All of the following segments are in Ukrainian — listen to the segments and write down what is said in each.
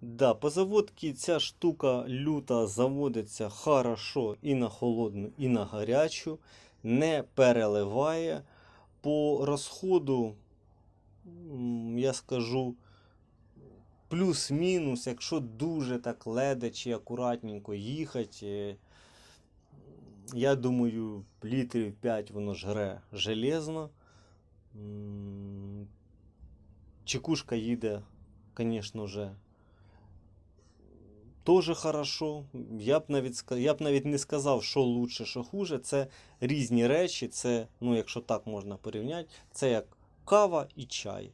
Да, по заводці ця штука люта заводиться хорошо і на холодну, і на гарячу, не переливає. По розходу, я скажу, плюс-мінус, якщо дуже так ледаче, акуратненько їхати, е, я думаю, літрів 5 воно жре железно. Чекушка їде, звісно вже. Тоже хорошо. Я б навіть я б навіть не сказав, що лучше, що хуже. Це різні речі. Це, ну, якщо так можна порівняти, це як кава і чай.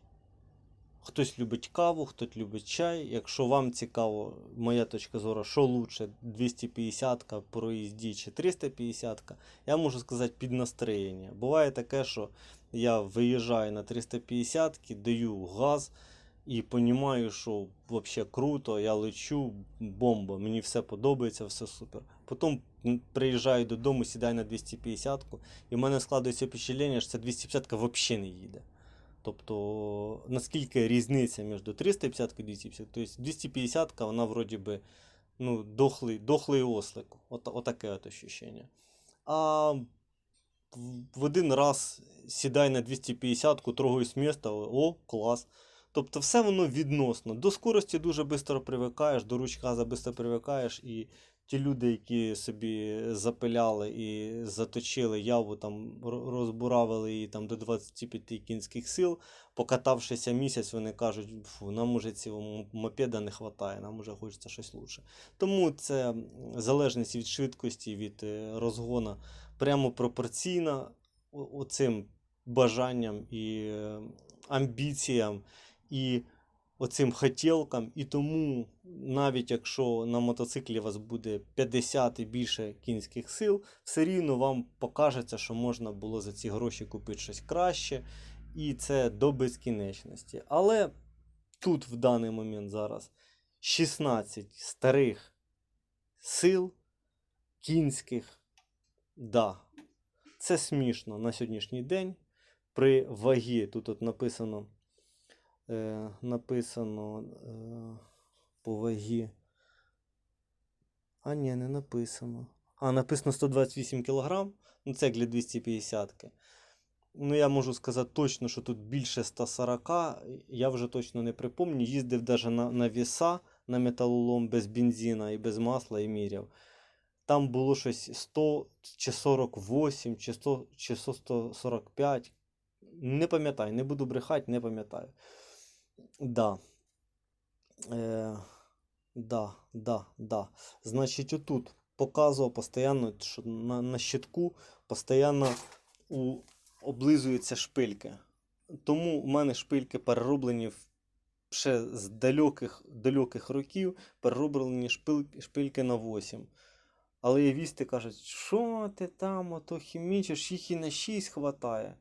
Хтось любить каву, хтось любить чай. Якщо вам цікаво, моя точка зору, що лучше 250 по проїзді чи 350, я можу сказати під настроєння. Буває таке, що я виїжджаю на 350, даю газ і розумію, що взагалі круто, я лечу, бомба, мені все подобається, все супер. Потім приїжджаю додому, сідаю на 250-ку, і в мене складається впечатлення, що ця 250 взагалі не їде. Тобто, наскільки різниця між 350 і 250? Тобто 250 вона вроді би ну, дохлий, дохлий ослик. От, отаке от ощущення. А в- один раз сідай на 250-ку, трогаю з міста, о, клас. Тобто все воно відносно. До скорості дуже швидко привикаєш, до ручказа швидко привикаєш, і ті люди, які собі запиляли і заточили яву, там розбуравили її там до 25 кінських сил, покатавшися місяць, вони кажуть, фу, нам уже цього мопеда не вистачає, нам уже хочеться щось лучше. Тому це залежність від швидкості, від е, розгона прямо пропорційна оцим бажанням і е, амбіціям, і оцим хотілкам. І тому, навіть якщо на мотоциклі у вас буде 50 і більше кінських сил, все рівно вам покажеться, що можна було за ці гроші купити щось краще, і це до безкінечності. Але тут в даний момент зараз 16 старих сил кінських. Да, це смішно на сьогоднішній день. При вагі тут от написано, е, написано е, по вагі. А ні, не написано. А, написано 128 кг. Ну, це для 250. -ки. Ну, я можу сказати точно, що тут більше 140. Я вже точно не припомню. Їздив навіть на, на віса на металолом без бензина і без масла і міряв. Там було щось 100 чи 48, чи 100, чи 145. Не пам'ятаю, не буду брехати, не пам'ятаю. Да. Е, да, да, да. Значить, отут показував постійно, що на, на щитку постійно облизуються шпильки. Тому в мене шпильки перероблені в- ще з далеких, далеких років, перероблені шпиль, шпильки на 8. Але явісти кажуть, що ти там ото хімічиш, їх і на 6 хватає.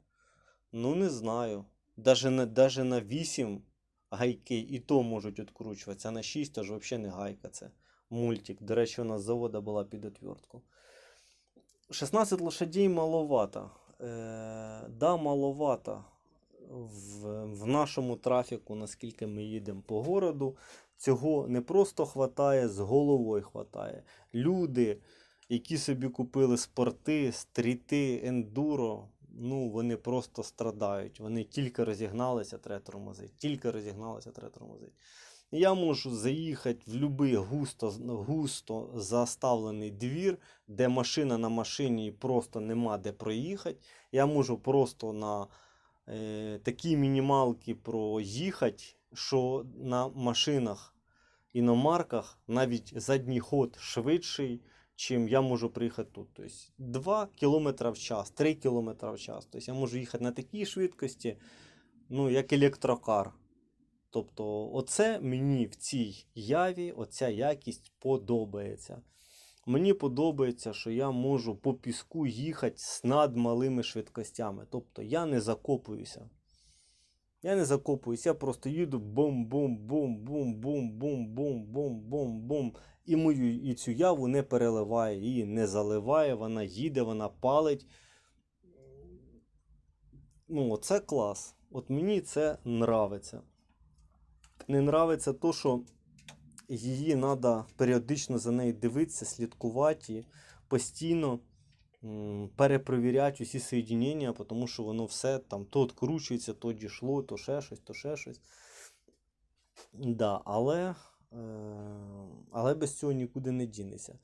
Ну, не знаю. Даже на, даже на 8 гайки і то можуть відкручуватися, на 6 то ж взагалі не гайка, це мультик. До речі, у нас завода була під отвертку. 16 лошадей маловато. Е, да, маловато. В, в нашому трафіку, наскільки ми їдемо по городу, цього не просто хватає, з головою хватає. Люди, які собі купили спорти, стріти, ендуро, ну вони просто страдають. Вони тільки розігналися, треба тормозити, тільки розігналися, треба тормозити. Я можу заїхати в будь-який густо, густо заставлений двір, де машина на машині просто нема де проїхати. Я можу просто на е, такі мінімалки проїхати, що на машинах іномарках навіть задній ход швидший, чим я можу приїхати тут. Тобто 2 км в час, 3 км в час. Тобто я можу їхати на такій швидкості, ну, як електрокар. Тобто, оце мені в цій яві, оця якість подобається. Мені подобається, що я можу по піску їхати з надмалими швидкостями. Тобто я не закопуюся. Я не закопуюсь, я просто їду бум-бум-бум-бум-бум-бум-бум-бум-бум. І мою і цю яву не переливає, її не заливає, вона їде, вона палить. Ну, це клас. От мені це нравиться. Не нравиться то, що її треба періодично за нею дивитися, слідкувати постійно перепровіряти усі соєдінення, тому що воно все там то відкручується, то дійшло, то ще щось, то ще щось. Да, але, е, але без цього нікуди не дінеться.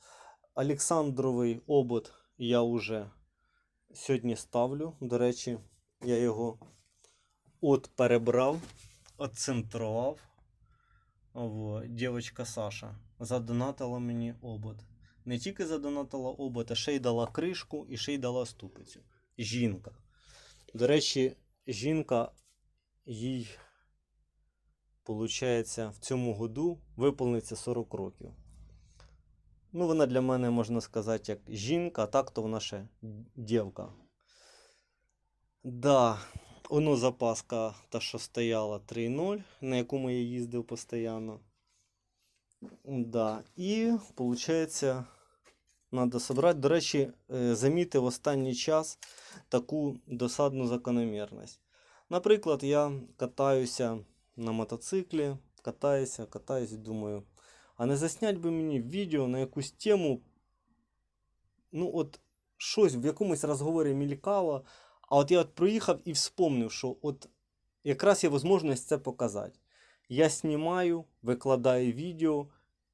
Олександровий обод я вже сьогодні ставлю. До речі, я його от перебрав, отцентрував. Во, дівчинка Саша задонатила мені обод. Не тільки задонатила обод, а ще й дала кришку і ще й дала ступицю. Жінка. До речі, жінка їй, виходить, в цьому году виповниться 40 років. Ну, вона для мене, можна сказати, як жінка, а так то вона ще дівка. Да, воно запаска та, що стояла 3.0, на якому я їздив постійно. Да. І, виходить, треба зібрати. До речі, е, замітив останній час таку досадну закономірність. Наприклад, я катаюся на мотоциклі, катаюся, катаюсь і думаю, а не заснять би мені відео на якусь тему. Ну, от щось в якомусь розговорі мількало, а от я от проїхав і вспомнив, що от якраз є можливість це показати. Я знімаю, викладаю відео,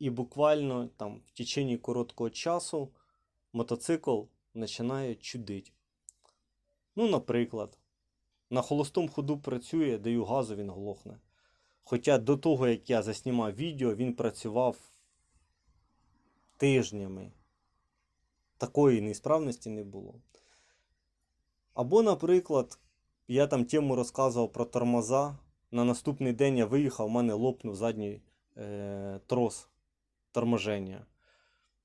і буквально там в течение короткого часу мотоцикл починає чудити. Ну, наприклад, на холостому ходу працює, даю газу, він глохне. Хоча до того, як я заснімав відео, він працював тижнями. Такої неісправності не було. Або, наприклад, я там тему розказував про тормоза. На наступний день я виїхав, у мене лопнув задній е, трос торможення.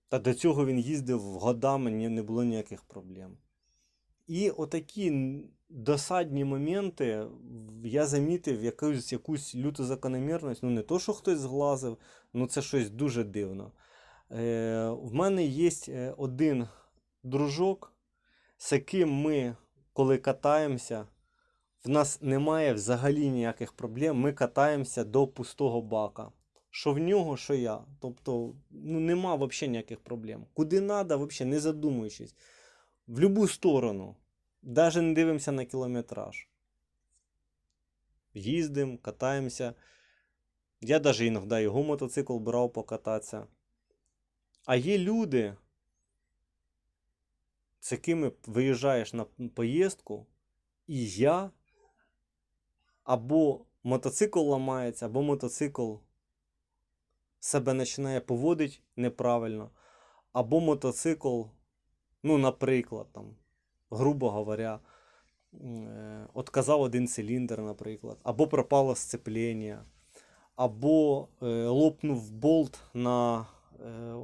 Та до цього він їздив годами, не було ніяких проблем. І отакі досадні моменти я замітив якусь, якусь люту закономірність. Ну, не то, що хтось зглазив, ну це щось дуже дивно. Е, в мене є е, один дружок, з яким ми, коли катаємося, в нас немає взагалі ніяких проблем. Ми катаємося до пустого бака. Що в нього, що я. Тобто, ну, нема взагалі ніяких проблем. Куди треба, взагалі не задумуючись. В будь-яку сторону. Навіть не дивимося на кілометраж. Їздимо, катаємося. Я навіть іноді його мотоцикл брав покататися. А є люди, з якими виїжджаєш на поїздку, і я або мотоцикл ламається, або мотоцикл себе починає поводити неправильно, або мотоцикл, ну, наприклад, там, грубо говоря, е, отказав один циліндр, наприклад, або пропало сцеплення, або е, лопнув болт на е,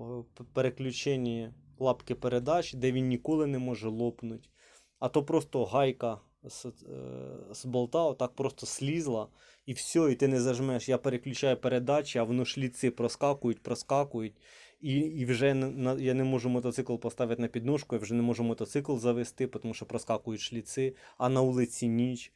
переключенні лапки передач, де він ніколи не може лопнути. А то просто гайка з, е, з болта отак просто слізла, і все, і ти не зажмеш. Я переключаю передачі, а воно шліци проскакують, проскакують. І, і вже на, я не можу мотоцикл поставити на підножку, я вже не можу мотоцикл завести, тому що проскакують шліци, а на вулиці ніч.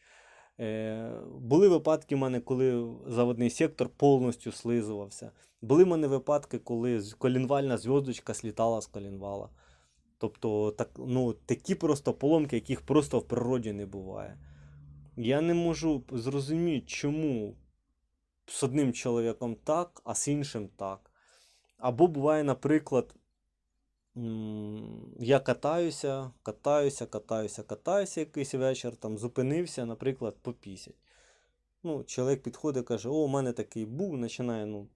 Е, були випадки в мене, коли заводний сектор повністю слизувався. Були в мене випадки, коли колінвальна зв'язочка слітала з колінвала. Тобто так, ну, такі просто поломки, яких просто в природі не буває. Я не можу зрозуміти, чому з одним чоловіком так, а з іншим так. Або буває, наприклад, я катаюся, катаюся, катаюся, катаюся якийсь вечір, там зупинився, наприклад, попісять. Ну, чоловік підходить каже: О, у мене такий був, починає ну,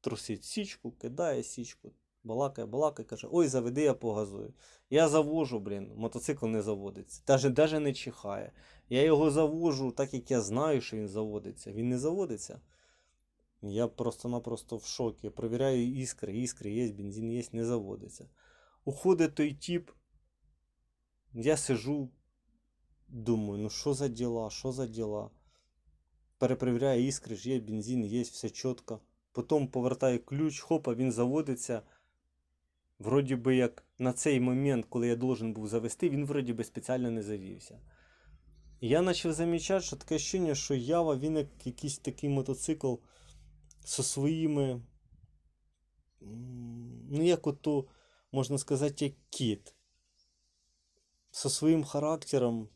трусити січку, кидає січку, балакає, балакає, каже, ой, заведи, я погазую. Я завожу, блін, мотоцикл не заводиться. Даже, даже не чихає. Я його завожу, так як я знаю, що він заводиться. Він не заводиться. Я просто-напросто в шокі. Провіряю іскри, іскри є, бензин є, не заводиться. Уходить той тип. Я сижу, думаю, ну що за діла, що за діла. Перепровіряю іскри, ж є, бензин є, все чітко. Потім повертаю ключ, хопа, він заводиться. Вроді би як на цей момент, коли я должен був завести, він вроді би спеціально не завівся. І я почав замічати, що таке ощущення, що Ява він як якийсь такий мотоцикл зі своїми ну як ото, можна сказати, як кіт. Со своїм характером,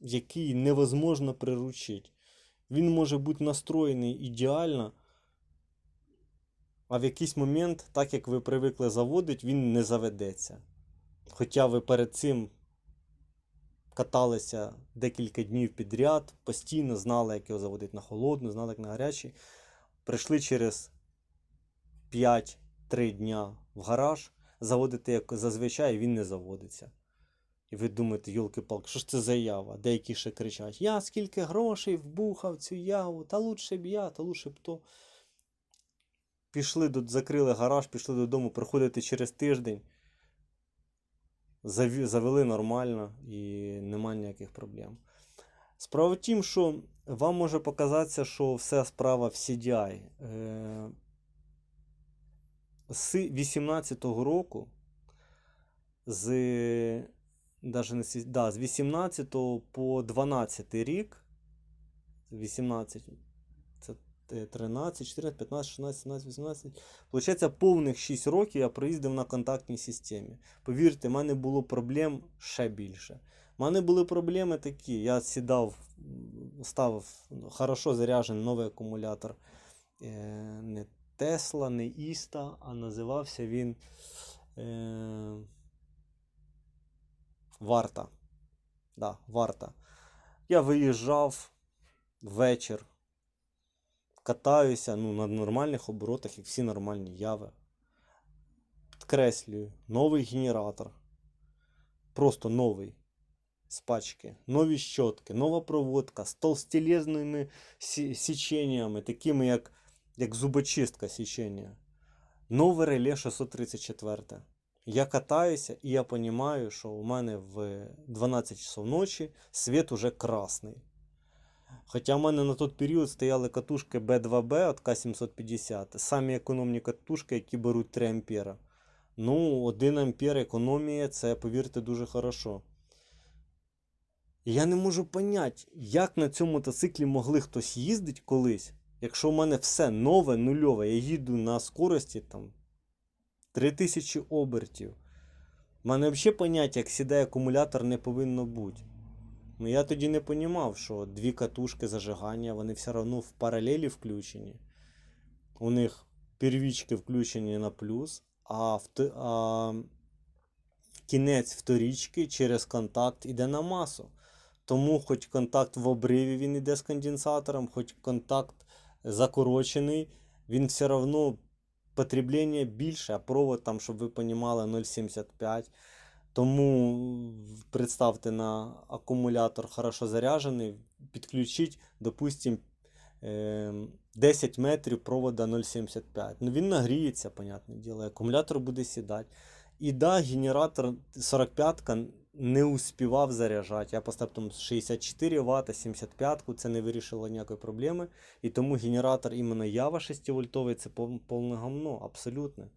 який невозможно приручити. Він може бути настроєний ідеально, а в якийсь момент, так як ви привикли заводити, він не заведеться. Хоча ви перед цим каталися декілька днів підряд, постійно знали, як його заводити на холодну, знали, як на гарячий. Прийшли через 5-3 дня в гараж, заводите як зазвичай, він не заводиться. І ви думаєте, йолки-палки, що ж це за ява? Деякі ще кричать: Я скільки грошей вбухав цю яву, та лучше б я, та лучше б то. Пішли, до- закрили гараж, пішли додому, приходите через тиждень. Завели нормально і немає ніяких проблем. Справа в тім, що вам може показатися, що вся справа в CDI. Е, З 18-го року, з, даже не, да, з 18 по 12 рік, 18, це е, 13, 14, 15, 16, 17, 18. Получається, повних 6 років я проїздив на контактній системі. Повірте, в мене було проблем ще більше. У мене були проблеми такі. Я сідав, ставив хорошо заряджений новий акумулятор. Е, не Тесла, не Іста, а називався він е, Варта. Да, Варта. Я виїжджав вечір, катаюся ну, на нормальних оборотах, як всі нормальні яви. Підкреслюю, новий генератор. Просто новий. З пачки. Нові щотки, нова проводка з толстелезними січеннями, такими як, як зубочистка січення. Нове реле 634. Я катаюся і я розумію, що у мене в 12 часов ночі світ уже красний. Хоча в мене на той період стояли катушки B2B от К750, самі економні катушки, які беруть 3 ампера. Ну, 1 ампер економія, це, повірте, дуже хорошо. Я не можу поняти, як на цьому мотоциклі могли хтось їздити колись, якщо в мене все нове, нульове, я їду на скорості там 3000 обертів. У мене взагалі поняття, як сідає акумулятор, не повинно бути. Ну я тоді не понімав, що дві катушки зажигання, вони все одно в паралелі включені. У них первічки включені на плюс, а, вт... а кінець вторічки через контакт іде на масу. Тому хоч контакт в обриві він іде з конденсатором, хоч контакт закорочений, він все одно потреблення більше, а провод там, щоб ви понімали, 0,75. Тому представте на акумулятор хорошо заряджений, підключіть, допустим, ем, 10 метрів провода 0,75. Ну він нагріється, понятне діло, акумулятор буде сідати. І да, генератор 45-ка не успівав заряджати. Я поставив там 64 Вт, 75-ку, це не вирішило ніякої проблеми. І тому генератор іменно Ява 6 вольтовий це пов- повне гамно, абсолютно.